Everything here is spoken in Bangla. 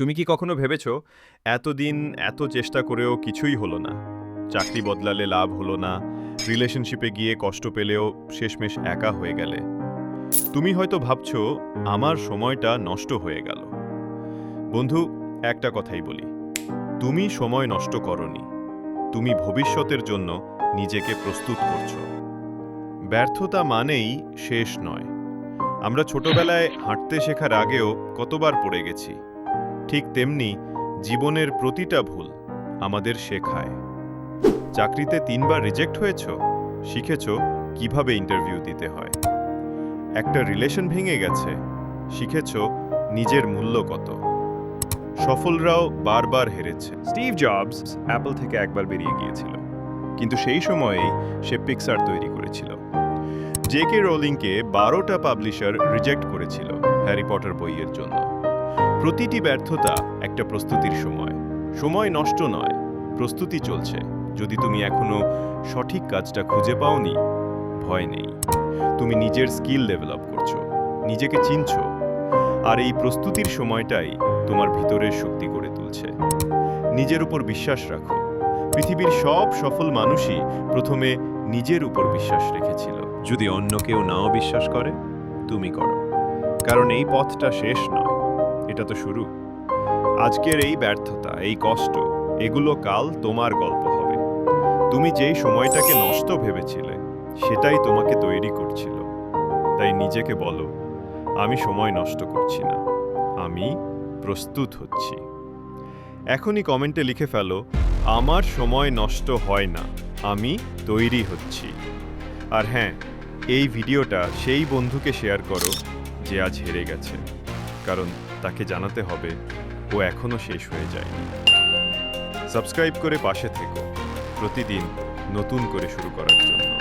তুমি কি কখনো ভেবেছ, এতদিন এত চেষ্টা করেও কিছুই হলো না? চাকরি বদলালে লাভ হলো না রিলেশনশিপে গিয়ে কষ্ট পেলেও শেষমেশ একা হয়ে গেলে। তুমি হয়তো ভাবছ, আমার সময়টা নষ্ট হয়ে গেল। বন্ধু, একটা কথাই বলি। তুমি সময় নষ্ট করনি। তুমি ভবিষ্যতের জন্য নিজেকে প্রস্তুত করছ। ব্যর্থতা মানেই শেষ নয়। আমরা ছোটবেলায় হাঁটতে শেখার আগেও কতবার পড়ে গেছি। ঠিক তেমনি জীবনের প্রতিটা ভুল আমাদের শেখায়। চাকরিতে তিনবার রিজেক্ট হয়েছ? শিখেছ কীভাবে ইন্টারভিউ দিতে হয়? একটা রিলেশন ভেঙে গেছে। শিখেছ নিজের মূল্য কত? সফলরাও বারবার হেরেছে। স্টিভ জবস অ্যাপল থেকে একবার বেরিয়ে গিয়েছিল। কিন্তু সেই সময়েই সে পিক্সার তৈরি করেছিল। জে কে রোলিংকে বারোটা পাবলিশার রিজেক্ট করেছিল হ্যারি পটার বইয়ের জন্য। প্রতিটি ব্যর্থতা একটা প্রস্তুতির সময়। সময় নষ্ট নয়, প্রস্তুতি চলছে। যদি তুমি এখনও সঠিক কাজটা খুঁজে পাওনি, ভয় নেই। তুমি নিজের স্কিল ডেভেলপ করছ, নিজেকে চিনছো। আর এই প্রস্তুতির সময়টাই তোমার ভিতরের শক্তি করে তুলছে। নিজের উপর বিশ্বাস রাখো। পৃথিবীর সব সফল মানুষই প্রথমে নিজের উপর বিশ্বাস রেখেছিল। যদি অন্য কেউ নাও বিশ্বাস করে, তুমি করো। কারণ এই পথটা শেষ নয়। এটা তো শুরু। আজকের এই ব্যর্থতা, এই কষ্ট, এগুলো কাল তোমার গল্প হবে। তুমি যেই সময়টাকে নষ্ট ভেবেছিলে, সেটাই তোমাকে তৈরি করছিল। তাই নিজেকে বলো, আমি সময় নষ্ট করছি না, আমি প্রস্তুত হচ্ছি। এখনই কমেন্টে লিখে ফেলো, আমার সময় নষ্ট হয় না, আমি তৈরি হচ্ছি। আর হ্যাঁ এই ভিডিওটা সেই বন্ধুকে শেয়ার করো যে আজ হেরে গেছে। কারণ তাকে জানাতে হবে ও এখনও শেষ হয়ে যায়নি। সাবস্ক্রাইব করে পাশে থেকো। প্রতিদিন নতুন করে শুরু করার জন্য।